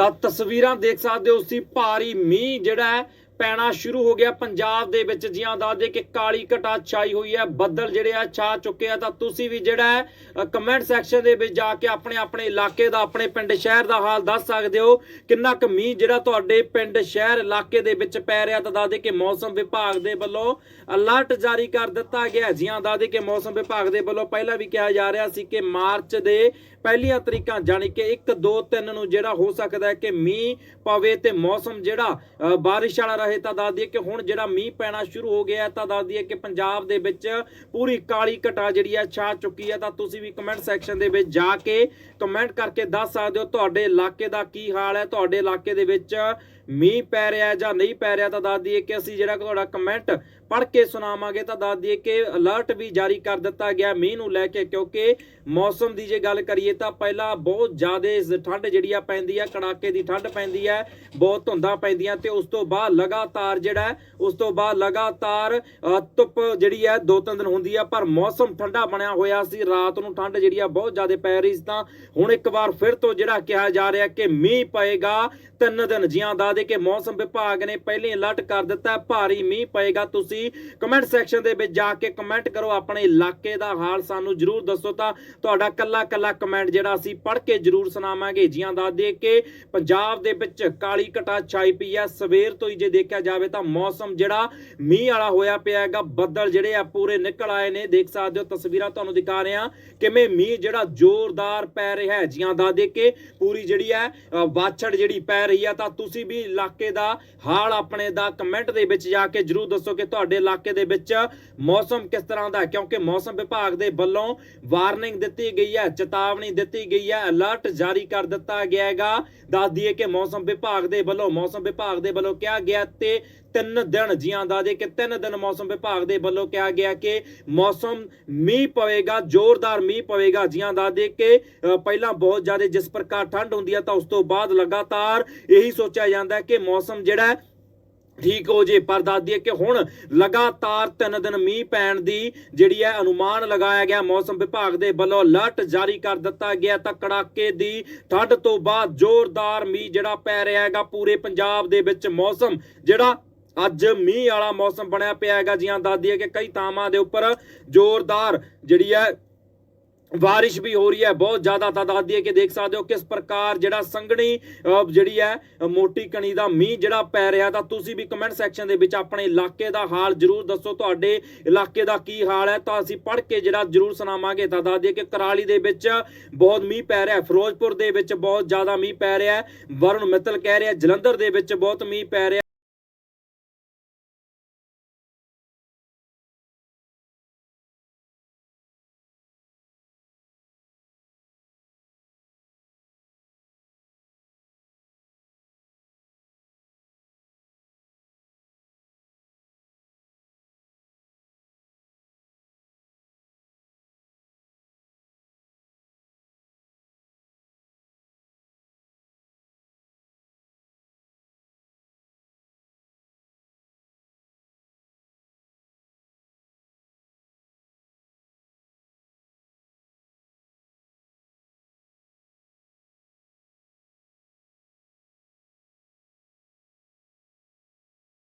ਤਾਂ ਤਸਵੀਰਾਂ ਦੇਖ ਸਕਦੇ ਹੋ ਤੁਸੀਂ ਭਾਰੀ ਮੀਂਹ ਜਿਹੜਾ ਹੈ ਪੈਣਾ ਸ਼ੁਰੂ ਹੋ ਗਿਆ ਪੰਜਾਬ ਦੇ ਵਿੱਚ ਜਿਹਾਂ ਦਾ ਦੇ ਕਿ ਕਾਲੀ ਘਟਾ ਛਾਈ ਹੋਈ ਹੈ, ਬੱਦਲ ਜਿਹੜੇ ਆ ਛਾ ਚੁੱਕੇ ਆ। ਤਾਂ ਤੁਸੀਂ ਵੀ ਜਿਹੜਾ ਕਮੈਂਟ ਸੈਕਸ਼ਨ ਦੇ ਵਿੱਚ ਜਾ ਕੇ ਆਪਣੇ ਆਪਣੇ ਇਲਾਕੇ ਦਾ, ਆਪਣੇ ਪਿੰਡ ਸ਼ਹਿਰ ਦਾ ਹਾਲ ਦੱਸ ਸਕਦੇ ਹੋ। ਕਿੰਨਾ ਕੁ ਮੀਂਹ ਜਿਹੜਾ ਤੁਹਾਡੇ ਪਿੰਡ ਸ਼ਹਿਰ ਇਲਾਕੇ ਦੇ ਵਿੱਚ ਪੈ ਰਿਹਾ, ਤਾਂ ਦੱਸ ਦੇ ਕਿ ਮੌਸਮ ਵਿਭਾਗ ਦੇ ਵੱਲੋਂ ਅਲਰਟ ਜਾਰੀ ਕਰ ਦਿੱਤਾ ਗਿਆ ਹੈ। ਜਿਹਾਂ ਦੱਸ ਦੇ ਕਿ ਮੌਸਮ ਵਿਭਾਗ ਦੇ ਵੱਲੋਂ ਪਹਿਲਾਂ ਵੀ ਕਿਹਾ ਜਾ ਰਿਹਾ ਸੀ ਕਿ ਮਾਰਚ ਦੇ ਪਹਿਲੀਆਂ ਤਰੀਕਾਂ, ਜਾਣੀ ਕਿ 1 2 3 ਨੂੰ ਜਿਹੜਾ ਹੋ ਸਕਦਾ ਹੈ ਕਿ ਮੀਂਹ ਪਵੇ ਤੇ ਮੌਸਮ ਜਿਹੜਾ ਬਾਰਿਸ਼ ਵਾਲਾ ਰਹੇ। ਤਾਂ ਦੱਸ ਦਈਏ ਕਿ ਹੁਣ ਜਿਹੜਾ ਮੀਂਹ ਪੈਣਾ ਸ਼ੁਰੂ ਹੋ ਗਿਆ ਤਾਂ ਦੱਸ ਦਈਏ ਕਿ ਪੰਜਾਬ ਦੇ ਵਿੱਚ ਪੂਰੀ ਕਾਲੀ ਘਟਾ ਜਿਹੜੀ ਹੈ ਛਾ ਚੁੱਕੀ ਹੈ ਤਾਂ ਤੁਸੀਂ ਵੀ ਕਮੈਂਟ ਸੈਕਸ਼ਨ ਦੇ ਵਿੱਚ ਜਾ ਕੇ ਕਮੈਂਟ ਕਰਕੇ ਦੱਸ ਸਕਦੇ ਹੋ। ਤੁਹਾਡੇ ਇਲਾਕੇ ਦਾ ਕੀ ਹਾਲ ਹੈ? ਤੁਹਾਡੇ ਇਲਾਕੇ ਦੇ ਵਿੱਚ ਮੀਂਹ ਪੈ ਰਿਹਾ ਜਾਂ ਨਹੀਂ ਪੈ ਰਿਹਾ ਤਾਂ ਦੱਸ ਦਈਏ ਕਿ ਅਸੀਂ ਜਿਹੜਾ ਤੁਹਾਡਾ ਕਮੈਂਟ ਪੜ੍ਹ ਕੇ ਸੁਣਾਵਾਂਗੇ ਤਾਂ ਦੱਸ ਦਈਏ ਕਿ ਅਲਰਟ ਵੀ ਜਾਰੀ ਕਰ ਦਿੱਤਾ ਗਿਆ ਮੀਂਹ ਨੂੰ ਲੈ ਕੇ ਕਿਉਂਕਿ ਮੌਸਮ ਦੀ ਜੇ ਗੱਲ ਕਰੀਏ ਤਾਂ ਪਹਿਲਾਂ ਬਹੁਤ ਜ਼ਿਆਦਾ ਠੰਡ ਜਿਹੜੀ ਆ ਪੈਂਦੀ ਆ, ਕੜਾਕੇ ਦੀ ਠੰਡ ਪੈਂਦੀ ਹੈ ਬਹੁਤ ਧੁੰਦਾਂ ਪੈਂਦੀਆਂ ਤੇ ਉਸ ਤੋਂ ਬਾਅਦ ਲਗਾਤਾਰ ਜਿਹੜਾ ਉਸ ਤੋਂ ਬਾਅਦ ਲਗਾਤਾਰ ਧੁੱਪ ਜਿਹੜੀ ਹੈ ਦੋ ਤਿੰਨ ਦਿਨ ਹੁੰਦੀ ਆ, ਪਰ ਮੌਸਮ ਠੰਡਾ ਬਣਿਆ ਹੋਇਆ ਸੀ, ਰਾਤ ਨੂੰ ਠੰਡ ਜਿਹੜੀ ਆ ਬਹੁਤ ਜ਼ਿਆਦਾ ਪੈ ਰਹੀ ਸੀ ਤਾਂ ਹੁਣ ਇੱਕ ਵਾਰ ਫਿਰ ਤੋਂ ਜਿਹੜਾ ਕਿਹਾ ਜਾ ਰਿਹਾ ਕਿ ਮੀਂਹ ਪਏਗਾ, ਤਿੰਨ ਦਿਨ ਜਿਹਾਂ ਦਾ ਦੇ ਕਿ ਮੌਸਮ ਵਿਭਾਗ ਨੇ ਪਹਿਲੇ ਅਲਰਟ ਕਰ ਦਿੱਤਾ ਭਾਰੀ ਮੀਂਹ ਪਏਗਾ ਤੁਸੀਂ। ਕਮੈਂਟ ਸੈਕਸ਼ਨ ਦੇ ਵਿੱਚ ਜਾ ਕੇ ਕਮੈਂਟ ਕਰੋ ਆਪਣੇ ਇਲਾਕੇ ਦਾ ਹਾਲ ਸਾਨੂੰ ਜਰੂਰ ਦੱਸੋ ਤਾਂ ਤੁਹਾਡਾ ਕੱਲਾ ਕੱਲਾ ਕਮੈਂਟ ਜਿਹੜਾ ਅਸੀਂ ਪੜ੍ਹ ਕੇ ਜਰੂਰ ਸੁਣਾਵਾਂਗੇ। ਜਿਹਾਂ ਦੱਸ ਦੇ ਕਿ ਪੰਜਾਬ ਦੇ ਵਿੱਚ ਕਾਲੀ ਘਟਾ ਛਾਈ ਪਈ ਹੈ ਸਵੇਰ ਤੋਂ ਹੀ ਜੇ ਦੇਖਿਆ ਜਾਵੇ ਤਾਂ ਮੌਸਮ ਜਿਹੜਾ ਮੀਂਹ ਵਾਲਾ ਹੋਇਆ ਪਿਆ ਹੈਗਾ ਬੱਦਲ ਜਿਹੜੇ ਆ ਪੂਰੇ ਨਿਕਲ ਆਏ ਨੇ। ਦੇਖ ਸਕਦੇ ਹੋ ਤਸਵੀਰਾਂ ਤੁਹਾਨੂੰ ਦਿਖਾ ਰਹੇ ਹਾਂ ਕਿਵੇਂ ਮੀਂਹ ਜਿਹੜਾ ਜ਼ੋਰਦਾਰ ਪੈ ਰਿਹਾ ਹੈ। ਜਿਹਾਂ ਦੱਸ ਦੇ ਕਿ ਪੂਰੀ ਜਿਹੜੀ ਹੈ ਅ, ਬਾਛੜ ਜਿਹੜੀ ਪੈ ਰਹੀ ਆ ਤਾਂ ਤੁਸੀਂ ਵੀ ਇਲਾਕੇ ਦਾ ਹਾਲ ਆਪਣੇ ਦਾ ਕਮੈਂਟ ਦੇ ਵਿੱਚ ਜਾ ਕੇ ਜਰੂਰ ਦੱਸੋ ਕਿ ਤੁਹਾਡੇ ਇਲਾਕੇ ਦੇ ਵਿੱਚ ਮੌਸਮ ਕਿਸ ਤਰ੍ਹਾਂ ਦਾ ਕਿਉਂਕਿ ਮੌਸਮ ਵਿਭਾਗ ਦੇ ਵੱਲੋਂ ਵਾਰਨਿੰਗ ਦਿੱਤੀ ਗਈ ਹੈ, ਚੇਤਾਵਨੀ ਦਿੱਤੀ ਗਈ ਹੈ ਅਲਰਟ ਜਾਰੀ ਕਰ ਦਿੱਤਾ ਗਿਆ ਹੈਗਾ। ਦੱਸ ਦਈਏ ਕਿ ਮੌਸਮ ਵਿਭਾਗ ਦੇ ਵੱਲੋਂ, ਮੌਸਮ ਵਿਭਾਗ ਦੇ ਵੱਲੋਂ ਕਿਹਾ ਗਿਆ ਤੇ ਤਿੰਨ ਦਿਨ ਜੀਆਂ ਦਾ ਦੇ ਕਿ ਤਿੰਨ ਦਿਨ ਮੌਸਮ ਵਿਭਾਗ ਦੇ ਵੱਲੋਂ ਕਿਹਾ ਗਿਆ ਕਿ ਮੌਸਮ ਮੀਂਹ ਪਵੇਗਾ, ਜ਼ੋਰਦਾਰ ਮੀਂਹ ਪਵੇਗਾ। ਜੀਆਂ ਦਾ ਦੇ ਕਿ ਪਹਿਲਾਂ ਬਹੁਤ ਜ਼ਿਆਦਾ ਜਿਸ ਪ੍ਰਕਾਰ ਠੰਡ ਹੁੰਦੀ ਹੈ ਤਾਂ ਉਸ ਤੋਂ ਬਾਅਦ ਲਗਾਤਾਰ ਇਹੀ ਸੋਚਿਆ ਜਾਂਦਾ ਹੈ ਕਿ ਮੌਸਮ ਜਿਹੜਾ ਠੀਕ ਹੋ ਜੇ, ਪਰ ਦੱਸ ਦਈਏ ਕਿ ਹੁਣ ਲਗਾਤਾਰ ਤਿੰਨ ਦਿਨ ਮੀਂਹ ਪੈਣ ਦੀ ਜਿਹੜੀ ਹੈ ਅਨੁਮਾਨ ਲਗਾਇਆ ਗਿਆ। ਮੌਸਮ ਵਿਭਾਗ ਦੇ ਵੱਲੋਂ ਅਲਰਟ ਜਾਰੀ ਕਰ ਦਿੱਤਾ ਗਿਆ ਤਾਂ ਕੜਾਕੇ ਦੀ ਠੰਡ ਤੋਂ ਬਾਅਦ ਜ਼ੋਰਦਾਰ ਮੀਂਹ ਜਿਹੜਾ ਪੈ ਰਿਹਾ ਹੈਗਾ ਪੂਰੇ ਪੰਜਾਬ ਦੇ ਵਿੱਚ। ਮੌਸਮ ਜਿਹੜਾ ਅੱਜ ਮੀਂਹ ਵਾਲਾ ਮੌਸਮ ਬਣਿਆ ਪਿਆ ਹੈਗਾ। ਜੀਆਂ ਦੱਸ ਦਈਏ ਕਿ ਕਈ ਥਾਵਾਂ ਦੇ ਉੱਪਰ ਜ਼ੋਰਦਾਰ ਜਿਹੜੀ ਹੈ ਬਾਰਿਸ਼ ਵੀ ਹੋ ਰਹੀ ਹੈ, ਬਹੁਤ ਜ਼ਿਆਦਾ ਤਾਦਾਦ ਦੀ ਹੈ ਕਿ ਦੇਖ ਸਕਦੇ ਹੋ ਕਿਸ ਪ੍ਰਕਾਰ ਜਿਹੜਾ ਸੰਘਣੀ ਜਿਹੜੀ ਹੈ ਮੋਟੀ ਕਣੀ ਦਾ ਮੀਂਹ ਜਿਹੜਾ ਪੈ ਰਿਹਾ ਤਾਂ ਤੁਸੀਂ ਵੀ ਕਮੈਂਟ ਸੈਕਸ਼ਨ ਦੇ ਵਿੱਚ ਆਪਣੇ ਇਲਾਕੇ ਦਾ ਹਾਲ ਜਰੂਰ ਦੱਸੋ। ਤੁਹਾਡੇ ਇਲਾਕੇ ਦਾ ਕੀ ਹਾਲ ਹੈ? ਤਾਂ ਅਸੀਂ ਪੜ੍ਹ ਕੇ ਜਿਹੜਾ ਜਰੂਰ ਸੁਣਾਵਾਂਗੇ। ਤਾਂ ਦੱਸ ਦਈਏ ਕਿ ਕਰਾਲੀ ਦੇ ਵਿੱਚ ਬਹੁਤ ਮੀਂਹ ਪੈ ਰਿਹਾ ਫਿਰੋਜ਼ਪੁਰ ਦੇ ਵਿੱਚ ਬਹੁਤ ਜ਼ਿਆਦਾ ਮੀਂਹ ਪੈ ਰਿਹਾ ਵਰੁਣ ਮਿੱਤਲ ਕਹਿ ਰਿਹਾ ਜਲੰਧਰ ਦੇ ਵਿੱਚ ਬਹੁਤ ਮੀਂਹ ਪੈ ਰਿਹਾ